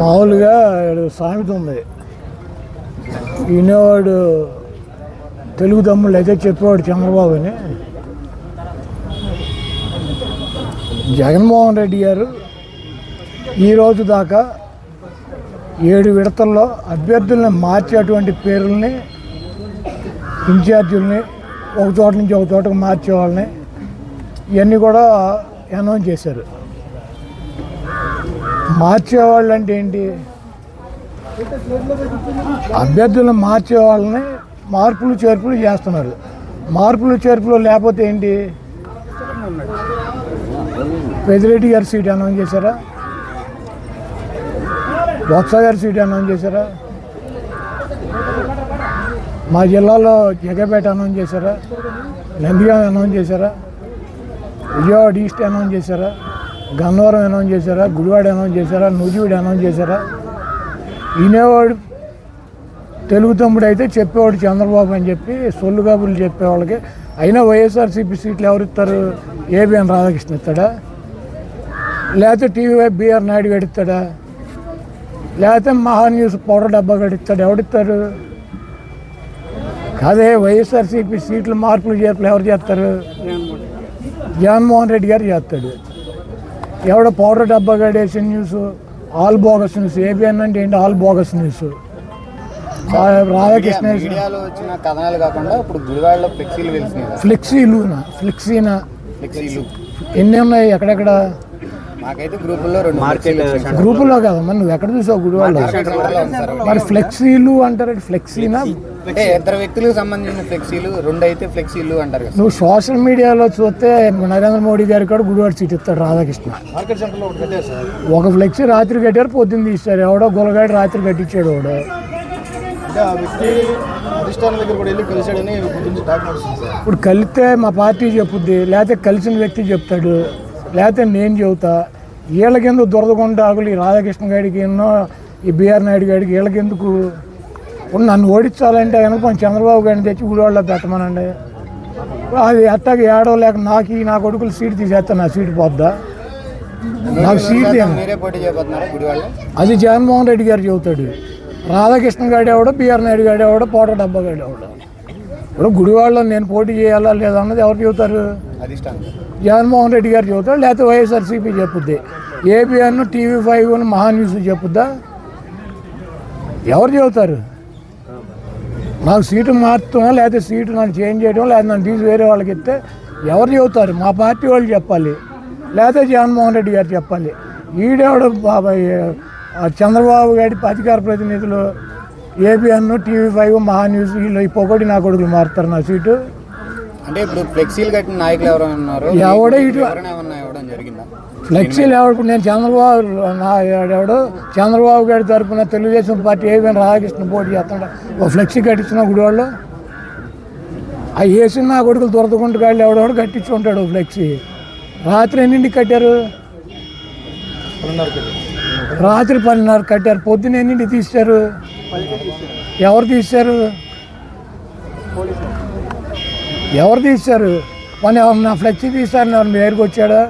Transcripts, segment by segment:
మామూలుగా సామెత ఉంది. వినేవాడు తెలుగు తమ్ముళ్ళు అయితే చెప్పేవాడు చంద్రబాబు అని జగన్మోహన్ రెడ్డి గారు ఈ రోజు దాకా ఏడు విడతల్లో అభ్యర్థుల్ని మార్చేటువంటి పేర్లని ఇన్ఛార్జీలని ఒక చోట నుంచి ఒక చోటకు మార్చే వాళ్ళని ఇవన్నీ కూడా అనౌన్స్ చేశారు. మార్చేవాళ్ళు అంటే ఏంటి? అభ్యర్థులను మార్చే వాళ్ళని మార్పులు చేర్పులు చేస్తున్నారు. మార్పులు చేర్పులు లేకపోతే ఏంటి? పెదిరెడ్డి గారి సీట్ అనౌన్స్ చేశారా? బొత్స గారి సీట్ అనౌన్స్ చేశారా? మా జిల్లాలో జగపేట అనౌన్స్ చేశారా? నందిగా అనౌన్స్ చేశారా? విజయవాడ ఈస్ట్ అనౌన్స్ చేశారా? గన్నవరం అనౌన్స్ చేశారా? గుడివాడ అనౌన్స్ చేశారా? నూజివీడు అనౌన్స్ చేశారా? వినేవాడు తెలుగు తమ్ముడు అయితే చెప్పేవాడు చంద్రబాబు అని చెప్పి సొల్లు కబుర్లు చెప్పేవాళ్ళకి అయినా వైఎస్ఆర్సీపీ సీట్లు ఎవరు ఇస్తారు? ఏబిఎన్ రాధాకృష్ణ ఇస్తాడా? లేకపోతే టీవీ బిఆర్ నాయుడు గడిస్తాడా లేకపోతే మహా న్యూస్ పౌడర్ డబ్బా గడిస్తాడు ఎవడిస్తారు కాదే వైఎస్ఆర్సీపీ సీట్లు మార్పులు చేర్పులు ఎవరు చేస్తారు? జగన్మోహన్ రెడ్డి గారు చేస్తాడు. ఎవడో పౌడర్ డబ్బా గడేసి news all bogus news ABN అంటే ఏంటి? ఆల్ బోగస్ న్యూస్ రాధాకృష్ణ మీడియాలో వచ్చిన కథనాలు కాకుండా ఇప్పుడు గుడివాడలో ఫ్లెక్సీలు వెలిసినాయి ఫ్లెక్సీనా ఫ్లెక్సీలు ఎన్ని ఉన్నాయి? ఎక్కడెక్కడ? మాకైతే గ్రూపుల్లో రెండు మార్కెట్ గ్రూపులో కదా మరి నువ్వు ఎక్కడ చూసావు గుడివాళ్ళు మరి ఫ్లెక్సీలు అంటారు ఫ్లెక్సీనా అంటే ఇద్దరు వ్యక్తులకు సంబంధించిన ఫ్లెక్సీలు రెండు అయితే ఫ్లెక్సీలు అంటారు నువ్వు సోషల్ మీడియాలో చూస్తే నరేంద్ర మోడీ గారికి కూడా గుడివాడ సీట్ ఇస్తాడు రాధాకృష్ణ. ఒక ఫ్లెక్సీ రాత్రి కట్టారు పొద్దున్న తీస్తారు. ఎవడో గులగాడు రాత్రి కట్టించాడు వాడు. అంటే ఆ వ్యక్తి అధిష్టానం దగ్గర కూడా వెళ్ళి కలిశాడని గురించి టాక్ నడుస్తుంది సార్. ఇప్పుడు కలిస్తే మా పార్టీ చెప్పుద్ది లేకపోతే కలిసిన వ్యక్తి చెప్తాడు లేకపోతే నేను చెబుతా. వీళ్ళకెందుకు దురదకొండాకులు ఈ రాధాకృష్ణ గారికి ఎన్నో ఈ బిఆర్ నాయుడు గారికి వీళ్ళకెందుకు ఇప్పుడు నన్ను ఓడించాలంటే కనుక మన చంద్రబాబు గారిని తెచ్చి గుడివాళ్ళలో పెట్టమనండి. అది ఎట్టాగ ఏడో లేక నాకు ఈ నా కొడుకులు సీట్ తీసేస్తా నా సీట్ పోద్దా? నాకు సీట్ అది జగన్మోహన్ రెడ్డి గారు చెబుతాడు. రాధాకృష్ణ గారు ఎవడో బిఆర్ నాయుడు గారు ఎవడో పోట డబ్బా గారు ఎవడో. ఇప్పుడు గుడివాడలో నేను పోటీ చేయాలా లేదా అన్నది ఎవరు చెబుతారు? జగన్మోహన్ రెడ్డి గారు చెబుతాడు లేకపోతే YSRCP చెప్పుద్ది. ABN TV five Maha news చెప్పుద్దా? ఎవరు చెబుతారు? నాకు సీటు మార్చడం లేకపోతే సీటు నన్ను చేంజ్ చేయడం లేదా నన్ను తీసి వేరే వాళ్ళకి ఇస్తే ఎవరు చెబుతారు? మా పార్టీ వాళ్ళు చెప్పాలి. లేకపోతే జగన్మోహన్ రెడ్డి గారు చెప్పాలి. ఈడేవాడు బాబాయ్ చంద్రబాబు గారి అధికార ప్రతినిధులు ABN TV five Maha news వీళ్ళు ఈ పొగడి నా కొడుకులు మారుతారు నా సీటు. అంటే ఇప్పుడు ఫ్లెక్సీలు కట్టిన నాయకులు ఎవరైనా ఉన్నారు? ఎవడో ఇటు ఫ్లెక్సీలు ఎవడు నేను చంద్రబాబు నా ఎవడు చంద్రబాబు గారి తరపున తెలుగుదేశం పార్టీ ఏమైనా రాధాకృష్ణ పోటీ చేస్తాడు. ఓ ఫ్లెక్సీ కట్టించిన గుడివాళ్ళు. ఆ వేసిన నా కొడుకులు దొరకకుండా గాళ్ళు ఎవడెవడు కట్టించుకుంటాడు ఫ్లెక్సీ. రాత్రి ఎన్నింటికి కట్టారు? రాత్రి పన్నెండున్నర కట్టారు. పొద్దున్న ఎన్నింటికి తీశారు ఎవరు తీశారు ఎవరు తీశారు మన ఎవరు నా ఫ్లెక్సీ తీశారు ఎవరు మీ దగ్గరికి వచ్చాడా?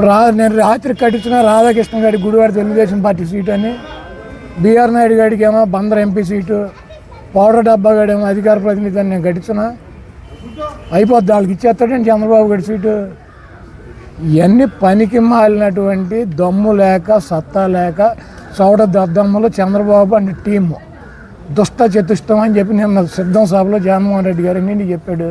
రా నేను రాత్రి కట్టించిన రాధాకృష్ణ గారి గుడివాడ తెలుగుదేశం పార్టీ సీట్ అని. బీఆర్ నాయుడు గారికి ఏమో బందర్ ఎంపీ సీటు పౌడర్ డబ్బా గాడేమో అధికార ప్రతినిధి అని నేను కట్టించిన. అయిపోద్ది వాళ్ళకి ఇచ్చేస్తాడండి చంద్రబాబు గారి సీటు. ఇవన్నీ పనికి మాలినటువంటి దమ్ము లేక సత్తా లేక చౌడ దద్దమ్మలు చంద్రబాబు అండ్ టీము. దుష్ట చతుష్టం అని చెప్పి నిన్న సిద్ధం సభలో జగన్మోహన్ రెడ్డి గారు నేను చెప్పాడు.